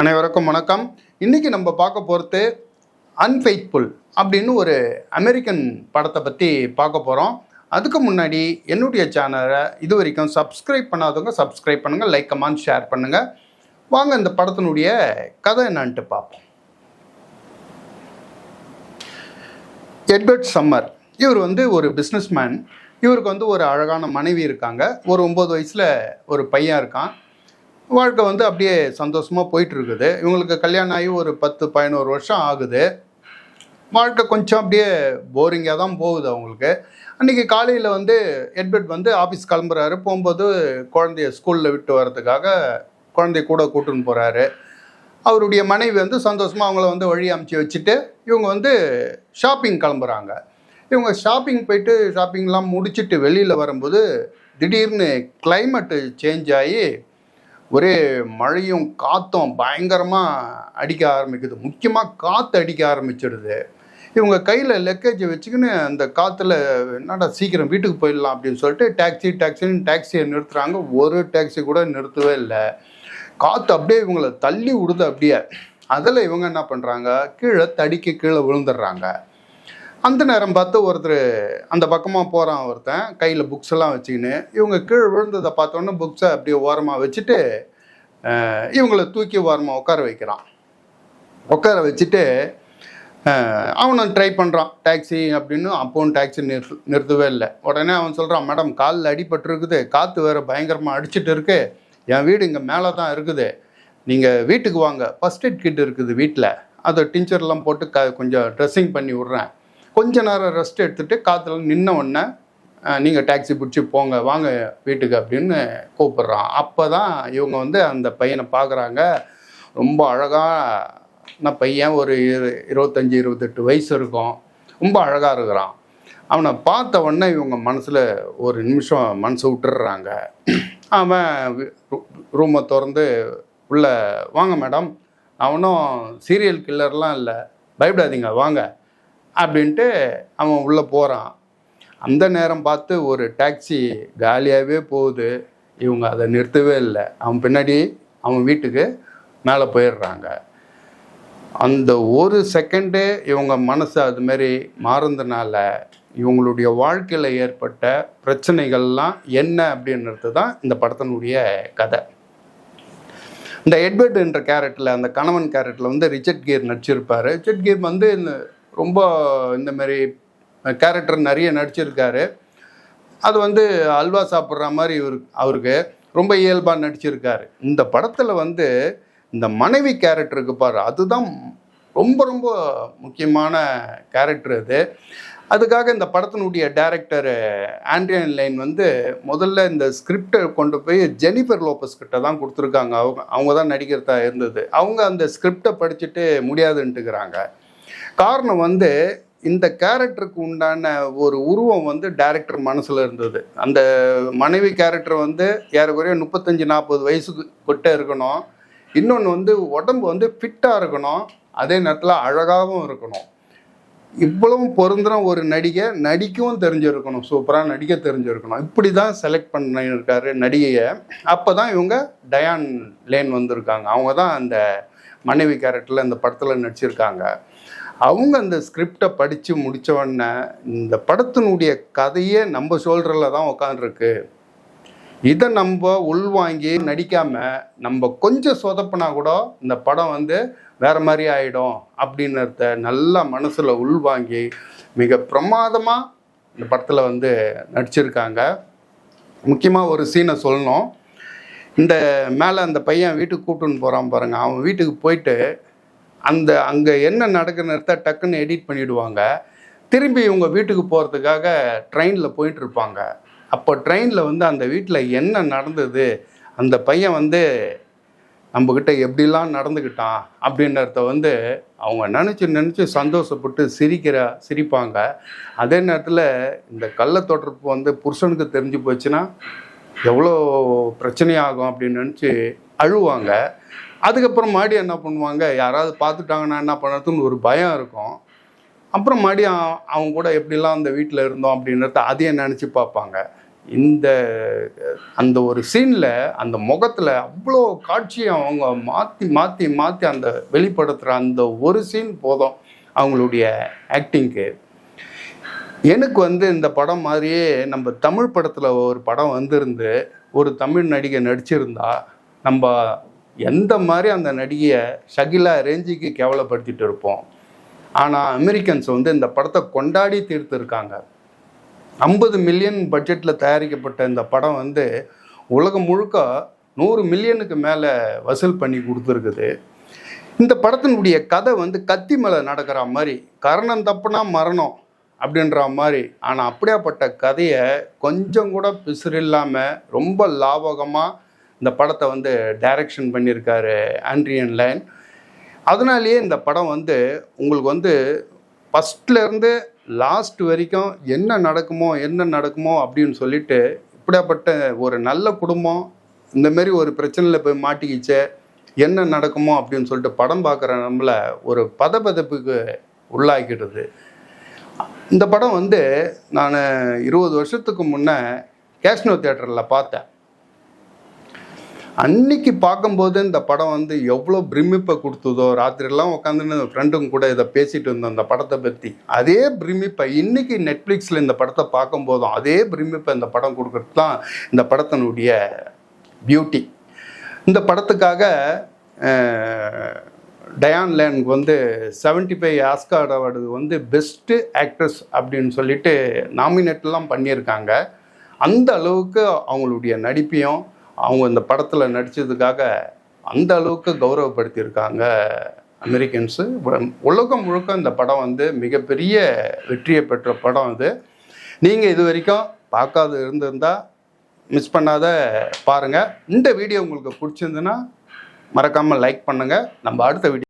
அனைவருக்கும் வணக்கம். இன்னைக்கு நம்ம பார்க்க போகிறது அன்ஃபெய்த்ஃபுல் அப்படின்னு ஒரு அமெரிக்கன் படத்தை பற்றி பார்க்க போகிறோம் அதுக்கு முன்னாடி என்னுடைய சேனலை இது வரைக்கும் சப்ஸ்கிரைப் பண்ணாதவங்க சப்ஸ்கிரைப் பண்ணுங்கள் லைக் கமெண்ட் ஷேர் பண்ணுங்கள் வாங்க இந்த படத்தினுடைய கதை என்னன்ட்டு பார்ப்போம். எட்வர்ட் சம்மர் இவர் வந்து ஒரு பிஸ்னஸ்மேன் இவருக்கு வந்து ஒரு அழகான மனைவி இருக்காங்க. ஒரு ஒம்பது வயசில் ஒரு பையன் இருக்கான். வாழ்க்கை வந்து அப்படியே சந்தோஷமாக போயிட்டு இருக்குது இவங்களுக்கு கல்யாணம் ஆகி ஒரு பத்து பதினோரு வருஷம் ஆகுது. வாழ்க்கை கொஞ்சம் அப்படியே போரிங்காக தான் போகுது அவங்களுக்கு. அன்றைக்கி காலையில் வந்து எட்வர்ட் வந்து ஆஃபீஸ் கிளம்புறாரு. போகும்போது குழந்தைய ஸ்கூலில் விட்டு வர்றதுக்காக குழந்தைய கூட கூட்டுன்னு போகிறாரு அவருடைய மனைவி வந்து சந்தோஷமாக அவங்கள வந்து வழி அமுச்சு வச்சுட்டு இவங்க வந்து ஷாப்பிங் கிளம்புறாங்க. இவங்க ஷாப்பிங் போயிட்டு ஷாப்பிங்லாம் முடிச்சுட்டு வெளியில் வரும்போது திடீர்னு கிளைமேட்டு சேஞ்ச் ஆகி ஒரே மழையும் காற்றும் பயங்கரமாக அடிக்க ஆரம்பிக்குது. முக்கியமாக காற்று அடிக்க ஆரம்பிச்சிடுது. இவங்க கையில் லெக்கேஜை வச்சுக்கின்னு அந்த காற்றுல என்னடா சீக்கிரம் வீட்டுக்கு போயிடலாம் அப்படின்னு சொல்லிட்டு டாக்ஸி டாக்ஸின்னு டாக்ஸியை நிறுத்துகிறாங்க ஒரு டாக்ஸி கூட நிறுத்தவே இல்லை. காற்று அப்படியே இவங்களை தள்ளி விடுது அப்படியே. அதில் இவங்க என்ன பண்ணுறாங்க கீழே தடிக்க கீழே விழுந்துடுறாங்க. அந்த நேரம் பார்த்து ஒருத்தர் அந்த பக்கமாக போகிறான் ஒருத்தன் கையில் புக்ஸ் எல்லாம் வச்சுக்கின்னு. இவங்க கீழே விழுந்ததை பார்த்தோன்னே புக்ஸை அப்படியே ஓரமாக வச்சுட்டு இவங்களை இவங்கள தூக்கி ஓரமாக உட்கார வைக்கிறான். உட்கார வச்சுட்டு அவனும் ட்ரை பண்ணுறான் டாக்ஸி அப்படின்னு அப்போவும் டாக்ஸி நிறு நிறுத்தவே இல்லை. உடனே அவன் சொல்கிறான் மேடம் காலில் அடிபட்டுருக்குது. காற்று வேறு பயங்கரமாக அடிச்சிட்டு இருக்கு. என் வீடு இங்கே மேலே தான் இருக்குது. நீங்கள் வீட்டுக்கு வாங்க. ஃபஸ்ட் எய்ட் கிட் இருக்குது வீட்டில் அதை டிஞ்சர்லாம் போட்டு க கொஞ்சம் ட்ரெஸ்ஸிங் பண்ணி விட்றேன். கொஞ்ச நேரம் ரெஸ்ட் எடுத்துகிட்டு காற்றுல நின்ன உடனே நீங்கள் டாக்ஸி பிடிச்சி போங்க வாங்க வீட்டுக்கு அப்படின்னு கூப்பிட்றான். அப்போ தான் இவங்க வந்து அந்த பையனை பார்க்குறாங்க ரொம்ப அழகான பையன் ஒரு இரு இருபத்தஞ்சி இருபத்தெட்டு வயசு இருக்கும். ரொம்ப அழகாக இருக்கிறான். அவனை பார்த்த உடனே இவங்க மனசில் ஒரு நிமிஷம் மனசு விட்டுடுறாங்க. அவன் ரூமை திறந்து உள்ளே வாங்க மேடம் அவனும் சீரியல் கில்லர்லாம் இல்லை. பயப்படாதீங்க வாங்க. அப்படின்ட்டு அவன் உள்ளே போகிறான் அந்த நேரம் பார்த்து ஒரு டாக்ஸி காலியாகவே போகுது. இவங்க அதை நிறுத்தவே இல்லை. அவன் பின்னாடி அவன் வீட்டுக்கு மேலே போயிடுறாங்க. அந்த ஒரு செகண்டு இவங்க மனசு அது மாதிரி இவங்களுடைய வாழ்க்கையில் ஏற்பட்ட பிரச்சனைகள்லாம் என்ன அப்படின்றது தான் இந்த படத்தினுடைய கதை. இந்த எட்வர்ட் என்ற கேரக்டரில் அந்த கணவன் கேரக்டரில் வந்து ரிச்சர்ட் கீர் நடிச்சிருப்பார். ரிச்சர்ட் கீர் வந்து இந்த ரொம்ப இந்த மாதிரி கேரக்டர் நிறைய நடிச்சிருக்காரு. அது வந்து அல்வா சாப்பிட்ற மாதிரி இவர் அவருக்கு ரொம்ப இயல்பாக நடிச்சிருக்காரு. இந்த படத்தில் வந்து இந்த மனைவி கேரக்டருக்கு பாரு அதுதான் ரொம்ப ரொம்ப முக்கியமான கேரக்டர் அது. அதுக்காக இந்த படத்தினுடைய டைரக்டர் ஆண்ட்ரியன் லைன் வந்து முதல்ல இந்த ஸ்கிரிப்டை கொண்டு போய் ஜெனிஃபர் லோபஸ் கிட்ட தான் கொடுத்துருக்காங்க. அவங்க அவங்க தான் நடிக்கிறதா இருந்தது. அவங்க அந்த ஸ்கிரிப்டை படிச்சுட்டு முடியாதுன்ட்டுக்கிறாங்க காரணம் வந்து இந்த கேரக்டருக்கு உண்டான ஒரு உருவம் வந்து டேரக்டர் மனசில் இருந்தது. அந்த மனைவி கேரக்டர் வந்து ஏறக்குறைய முப்பத்தஞ்சு நாற்பது வயசுக்கு கிட்ட இருக்கணும். இன்னொன்று வந்து உடம்பு வந்து ஃபிட்டாக இருக்கணும். அதே நேரத்தில் அழகாகவும் இருக்கணும். இவ்வளவும் பொருந்துற ஒரு நடிகை நடிக்கவும் தெரிஞ்சிருக்கணும். சூப்பராக நடிக்க தெரிஞ்சிருக்கணும். இப்படி தான் செலக்ட் பண்ணியிருக்காரு நடிகையை. அப்போ தான் இவங்க டயான் லேன் வந்திருக்காங்க. அவங்க தான் அந்த மனைவி கேரக்டரில் இந்த படத்தில் நடிச்சிருக்காங்க. அவங்க அந்த ஸ்கிரிப்டை படித்து முடித்தவொடனே இந்த படத்தினுடைய கதையே நம்ம ஷோல்டரில் தான் உட்காந்துருக்கு இதை நம்ம உள்வாங்கி நடிக்காமல் நம்ம கொஞ்சம் சொதப்பினா கூட இந்த படம் வந்து வேறு மாதிரி ஆகிடும் அப்படின்றத நல்லா மனசில் உள்வாங்கி மிக பிரமாதமாக இந்த படத்தில் வந்து நடிச்சிருக்காங்க. முக்கியமாக ஒரு சீனை சொல்லணும். இந்த மேலே அந்த பையன் வீட்டுக்கு கூப்பிட்டுன்னு போகிறான் பாருங்கள் அவன் வீட்டுக்கு போயிட்டு அந்த அங்கே என்ன நடக்குதுன்றத டக்குன்னு எடிட் பண்ணிவிடுவாங்க திரும்பி இவங்க வீட்டுக்கு போகிறதுக்காக ட்ரெயினில் போயிட்டு இருப்பாங்க. அப்போ ட்ரெயினில் வந்து அந்த வீட்டில் என்ன நடந்தது? அந்த பையன் வந்து நம்மக்கிட்ட எப்படிலாம் நடந்துக்கிட்டான் அப்படின்றத வந்து அவங்க நினச்சி நினச்சி சந்தோஷப்பட்டு சிரிக்கிற சிரிப்பாங்க. அதே நேரத்தில் இந்த கள்ள தொடர்பு வந்து புருஷனுக்கு தெரிஞ்சு போச்சுன்னா எவ்வளோ பிரச்சனையாகும் அப்படின்னு நினச்சி அழுவாங்க. அதுக்கப்புறம் மாடி என்ன பண்ணுவாங்க? யாராவது பார்த்துட்டாங்கன்னா என்ன பண்ணுறதுன்னு ஒரு பயம் இருக்கும். அப்புறம் மறுபடியும் அவங்க கூட எப்படிலாம் அந்த வீட்டில் இருந்தோம் அப்படின்றத அதையே நினச்சி பார்ப்பாங்க. இந்த அந்த ஒரு சீனில் அந்த முகத்தில் அவ்வளோ காட்சியை அவங்க மாற்றி மாற்றி மாற்றி அந்த வெளிப்படுத்துகிற அந்த ஒரு சீன் போதும் அவங்களுடைய ஆக்டிங்க்கு எனக்கு வந்து இந்த படம் மாதிரியே நம்ம தமிழ் படத்தில் ஒரு படம் வந்திருந்து ஒரு தமிழ் நடிகை நடிச்சிருந்தா நம்ம எந்த மாதிரி அந்த நடிகையை ஷகிலா ரேஞ்சுக்கு கேவலப்படுத்திட்டு இருப்போம். ஆனால் அமெரிக்கன்ஸ் வந்து இந்த படத்தை கொண்டாடி தீர்த்துருக்காங்க. ஐம்பது மில்லியன் பட்ஜெட்டில் தயாரிக்கப்பட்ட இந்த படம் வந்து உலகம் முழுக்க நூறு மில்லியனுக்கு மேலே வசூல் பண்ணி கொடுத்துருக்குது. இந்த படத்தினுடைய கதை வந்து கத்தி மேலே நடக்கிற மாதிரி கரணம் தப்புனா மரணம் அப்படின்ற மாதிரி ஆனால் அப்படியாப்பட்ட கதையை கொஞ்சம் கூட பிசுறில்லாமல் ரொம்ப லாபகமாக இந்த படத்தை வந்து டைரக்ஷன் பண்ணியிருக்காரு ஆண்ட்ரியன் லைன் அதனாலேயே இந்த படம் வந்து உங்களுக்கு வந்து ஃபஸ்ட்லேருந்து லாஸ்ட் வரைக்கும் என்ன நடக்குமோ என்ன நடக்குமோ அப்படின்னு சொல்லிட்டு இப்படியாப்பட்ட ஒரு நல்ல குடும்பம் இந்தமாரி ஒரு பிரச்சனையில் போய் மாட்டிக்கிச்சு என்ன நடக்குமோ அப்படின்னு சொல்லிட்டு படம் பார்க்குற நம்மளை ஒரு பதபதப்புக்கு உள்ளாக்கிடுது. இந்த படம் வந்து நான் இருபது வருஷத்துக்கு முன்னே கேஷ்னோ தேட்டரில் பார்த்தேன். அன்னைக்கு பார்க்கும்போது இந்த படம் வந்து எவ்வளோ பிரமிப்பை கொடுத்ததோ ராத்திரிலாம் உட்காந்துன்னு ஃப்ரெண்டும் கூட இதை பேசிட்டு இருந்தோம் அந்த படத்தை பற்றி அதே பிரமிப்பை இன்னைக்கு நெட்ஃப்ளிக்ஸில் இந்த படத்தை பார்க்கும்போதும் அதே பிரமிப்பை இந்த படம் கொடுக்கறது தான் இந்த படத்தினுடைய பியூட்டி இந்த படத்துக்காக டயான் லேனுக்கு வந்து 75 ஃபைவ் ஆஸ்கார் அவார்டு வந்து பெஸ்ட்டு ஆக்ட்ரஸ் அப்படின்னு சொல்லிட்டு நாமினேட்லாம் பண்ணியிருக்காங்க. அந்த அளவுக்கு அவங்களுடைய நடிப்பையும் அவங்க இந்த படத்தில் நடித்ததுக்காக அந்த அளவுக்கு கௌரவப்படுத்தியிருக்காங்க அமெரிக்கன்ஸு. உலகம் முழுக்க இந்த படம் வந்து மிகப்பெரிய வெற்றியை பெற்ற படம் அது. நீங்கள் இது வரைக்கும் பார்க்காது இருந்திருந்தால் மிஸ் பண்ணாத பாருங்கள் இந்த வீடியோ உங்களுக்கு பிடிச்சிருந்துன்னா மறக்காமல் லைக் பண்ணுங்கள் நம்ம அடுத்த வீடியோ